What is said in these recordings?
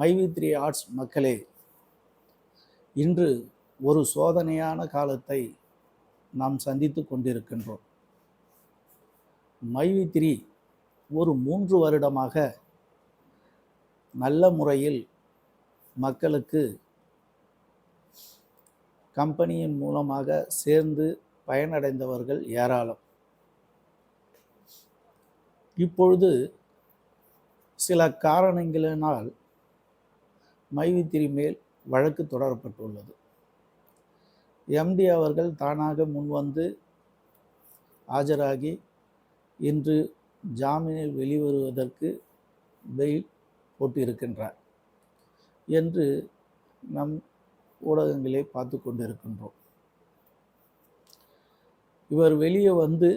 மைவி three arts மக்களே இன்று ஒரு சோதனையான காலத்தை நாம் சந்தித்து கொண்டிருக்கின்றோம். மைவி த்ரீ ஒரு மூன்று வருடமாக நல்ல முறையில் மக்களுக்கு கம்பெனியின் மூலமாக சேர்ந்து பயனடைந்தவர்கள் ஏராளம். இப்பொழுது சில காரணங்களினால் மைவித்திரி மேல் வழக்கு தொடரப்பட்டுள்ளது. எம்டி அவர்கள் தானாக முன்வந்து ஆஜராகி இன்று ஜாமீனில் வெளிவருவதற்கு பெயில் போட்டிருக்கின்றார் என்று நம் ஊடகங்களை பார்த்து கொண்டிருக்கின்றோம். இவர் வெளியே வந்து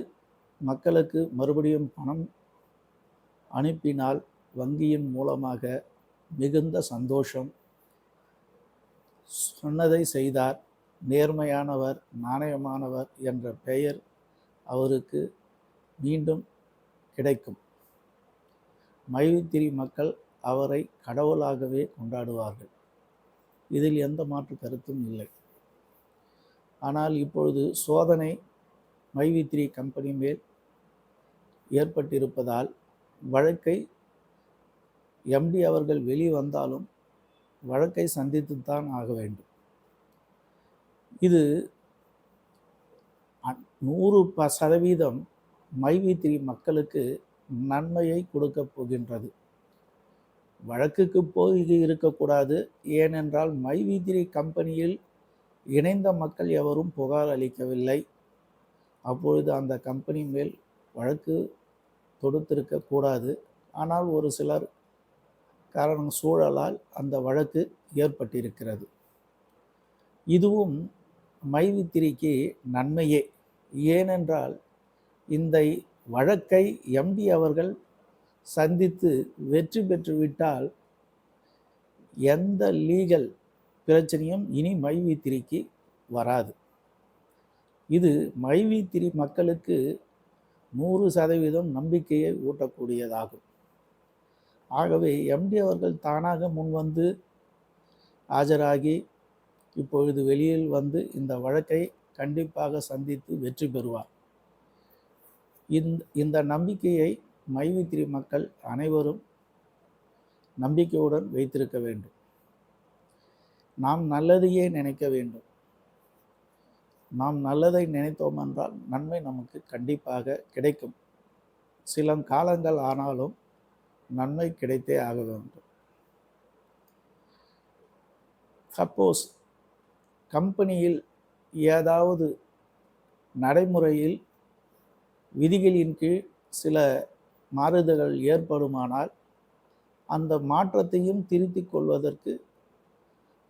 மக்களுக்கு மறுபடியும் பணம் அனுப்பினால் வங்கியின் மூலமாக மிகுந்த சந்தோஷம். சொன்னதை செய்தார். நேர்மையானவர் நாணயமானவர் என்ற பெயர் அவருக்கு மீண்டும் கிடைக்கும். மைவித்திரி மக்கள் அவரை கடவுளாகவே கொண்டாடுவார்கள். இதில் எந்த மாற்று கருத்தும் இல்லை. ஆனால் இப்பொழுது சோதனை மைவித்திரி கம்பெனி மேல் ஏற்பட்டிருப்பதால் வழக்கை எம்டி அவர்கள் வெளிவந்தாலும் வழக்கை சந்தித்துத்தான் ஆக வேண்டும். இது அ- நூறு ப சதவீதம் மைவித்திரி மக்களுக்கு நன்மையை கொடுக்க போகின்றது. வழக்குக்கு போய் இருக்கக்கூடாது ஏனென்றால் மைவித்திரி கம்பெனியில் இணைந்த மக்கள் எவரும் புகார் அளிக்கவில்லை. அப்பொழுது அந்த கம்பெனி மேல் வழக்கு தொடுத்திருக்கக்கூடாது ஆனால் ஒரு சிலர் காரணம் சூழலால் அந்த வழக்கு ஏற்பட்டிருக்கிறது. இதுவும் மைவித்திரிக்கு நன்மையே. ஏனென்றால் இந்த வழக்கை எம்டி அவர்கள் சந்தித்து வெற்றி பெற்றுவிட்டால் எந்த லீகல் பிரச்சனையும் இனி மைவித்திரிக்கு வராது. இது மைவித்திரி மக்களுக்கு நூறு சதவீதம் நம்பிக்கையை ஊட்டக்கூடியதாகும். ஆகவே எம்டி அவர்கள் தானாக முன்வந்து ஆஜராகி இப்பொழுது வெளியில் வந்து இந்த வழக்கை கண்டிப்பாக சந்தித்து வெற்றி பெறுவார். இந்த இந்த நம்பிக்கையை மைவித்திரி மக்கள் அனைவரும் நம்பிக்கையுடன் வைத்திருக்க வேண்டும். நாம் நல்லதையே நினைக்க வேண்டும். நாம் நல்லதை நினைத்தோம் என்றால் நன்மை நமக்கு கண்டிப்பாக கிடைக்கும். சில காலங்கள் ஆனாலும் நன்மை கிடைத்தே ஆக வேண்டும். சப்போஸ் கம்பெனியில் ஏதாவது நடைமுறையில் விதிகளின் கீழ் சில மாறுதல்கள் ஏற்படுமானால் அந்த மாற்றத்தையும் திருத்திக் கொள்வதற்கு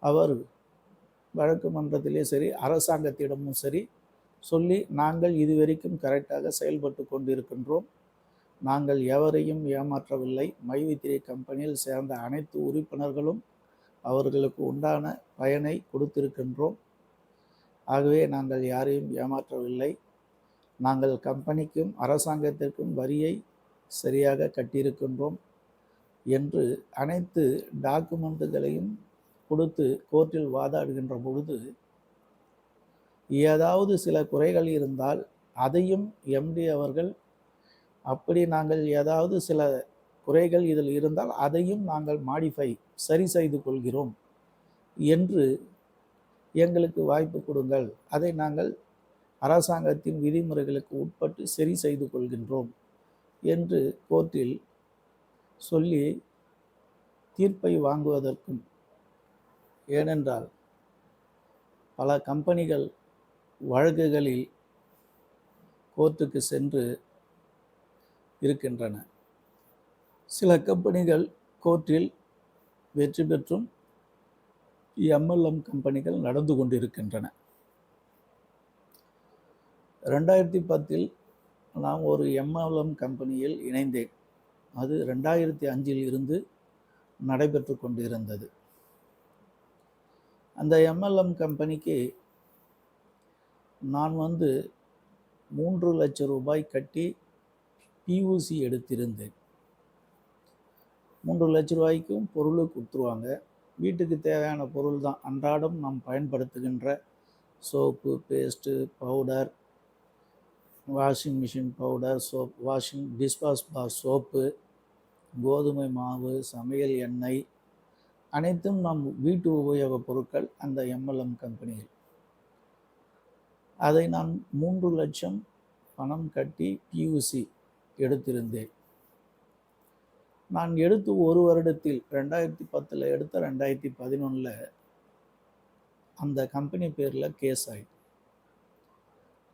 அவர் வழக்கு மன்றத்திலே சரி அரசாங்கத்திடமும் சரி சொல்லி நாங்கள் இதுவரைக்கும் கரெக்டாக செயல்பட்டு கொண்டிருக்கின்றோம். நாங்கள் எவரையும் ஏமாற்றவில்லை. மைவித்திரி கம்பெனியில் சேர்ந்த அனைத்து உறுப்பினர்களும் அவர்களுக்கு உண்டான பயனை கொடுத்திருக்கின்றோம். ஆகவே நாங்கள் யாரையும் ஏமாற்றவில்லை. நாங்கள் கம்பெனிக்கும் அரசாங்கத்திற்கும் வரியை சரியாக கட்டியிருக்கின்றோம் என்று அனைத்து டாக்குமெண்ட்டுகளையும் கொடுத்து கோர்ட்டில் வாதாடுகின்ற பொழுது ஏதாவது சில குறைகள் இருந்தால் அதையும் எம்டி அவர்கள் அப்படி நாங்கள் ஏதாவது சில குறைகள் இதில் இருந்தால் அதையும் நாங்கள் மாடிஃபை சரி செய்து கொள்கிறோம் என்று எங்களுக்கு வாய்ப்பு கொடுங்கள். அதை நாங்கள் அரசாங்கத்தின் விதிமுறைகளுக்கு உட்பட்டு சரி செய்து கொள்கின்றோம் என்று கோர்ட்டில் சொல்லி தீர்ப்பை வாங்குவதற்கும் ஏனென்றால் பல கம்பெனிகள் வழக்குகளில் கோர்ட்டுக்கு சென்று இருக்கின்றன. சில கம்பெனிகள் கோர்ட்டில் வெற்றி பெற்றும் எம்எல்எம் கம்பெனிகள் நடந்து கொண்டிருக்கின்றன. ரெண்டாயிரத்தி பத்தில் நான் ஒரு எம்எல்எம் கம்பெனியில் இணைந்தேன். அது ரெண்டாயிரத்தி அஞ்சில் இருந்து நடைபெற்று கொண்டிருந்தது. அந்த எம்எல்எம் கம்பெனிக்கு நான் வந்து மூன்று லட்சம் ரூபாய் கட்டி பியூசி எடுத்திருந்தேன் மூன்று லட்ச ரூபாய்க்கும் பொருள் கொடுத்துருவாங்க. வீட்டுக்கு தேவையான பொருள் தான். அன்றாடம் நாம் பயன்படுத்துகின்ற soap paste powder washing machine powder soap washing டிஸ்பாஸ் bar soap கோதுமை மாவு சமையல் எண்ணெய் அனைத்தும் நம் வீட்டு உபயோகப் பொருட்கள் அந்த எம்எல்எம் கம்பெனியில். அதை நான் மூன்று லட்சம் பணம் கட்டி பியூசி எடுத்திருந்தேன். நான் எடுத்து ஒரு வருடத்தில் ரெண்டாயிரத்தி பத்தில் எடுத்த ரெண்டாயிரத்தி பதினொன்றில் அந்த கம்பெனி பேரில் கேஸ் ஆகிட்டு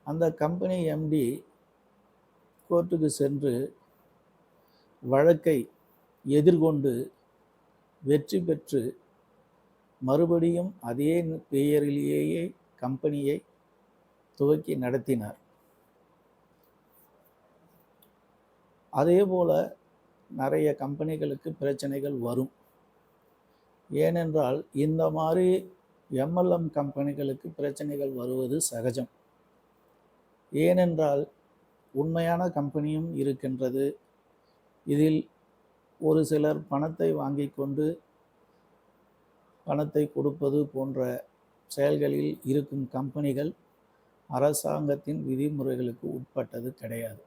அந்த கம்பெனி எம்டி கோர்ட்டுக்கு சென்று வழக்கை எதிர்கொண்டு வெற்றி பெற்று மறுபடியும் அதே பெயரிலேயே கம்பெனியை துவக்கி நடத்தினார். அதே போல் நிறைய கம்பெனிகளுக்கு பிரச்சனைகள் வரும். ஏனென்றால் இந்த மாதிரி எம்எல்எம் கம்பெனிகளுக்கு பிரச்சனைகள் வருவது சகஜம். ஏனென்றால் உண்மையான கம்பெனியும் இருக்கின்றது. இதில் ஒரு சிலர் பணத்தை வாங்கி கொண்டு பணத்தை கொடுப்பது போன்ற செயல்களில் இருக்கும் கம்பெனிகள் அரசாங்கத்தின் விதிமுறைகளுக்கு உட்பட்டது கிடையாது.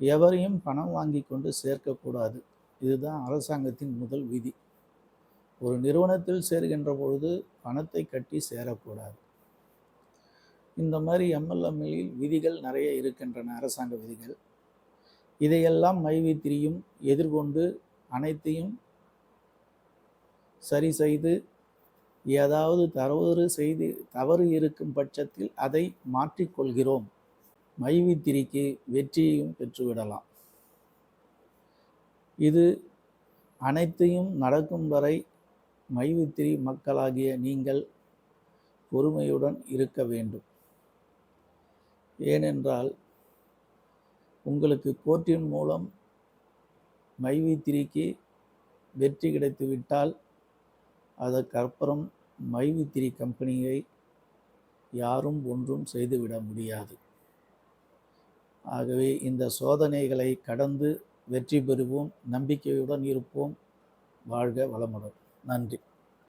எவரையும் பணம் வாங்கி கொண்டு சேர்க்கக்கூடாது. இதுதான் அரசாங்கத்தின் முதல் விதி. ஒரு நிறுவனத்தில் சேர்கின்ற பொழுது பணத்தை கட்டி சேரக்கூடாது. இந்த மாதிரி எம்எல்எம்எல்லில் விதிகள் நிறைய இருக்கின்றன அரசாங்க விதிகள். இதையெல்லாம் மைவித்திரியும் எதிர்கொண்டு அனைத்தையும் சரி செய்து ஏதாவது தவறு செய்து தவறு இருக்கும் பட்சத்தில் அதை மாற்றிக்கொள்கிறோம் மைவித்திரிக்கு வெற்றியையும் பெற்றுவிடலாம். இது அனைத்தையும் நடக்கும் வரை மைவித்திரி மக்களாகிய நீங்கள் பொறுமையுடன் இருக்க வேண்டும். ஏனென்றால் உங்களுக்கு கோர்ட்டின் மூலம் மைவித்திரிக்கு வெற்றி கிடைத்துவிட்டால் அதற்கப்புறம் மைவித்திரி கம்பெனியை யாரும் ஒன்றும் செய்துவிட முடியாது. ஆகவே இந்த சோதனைகளை கடந்து வெற்றி பெறுவோம் நம்பிக்கையுடன் இருப்போம். வாழ்க வளமுடன். நன்றி.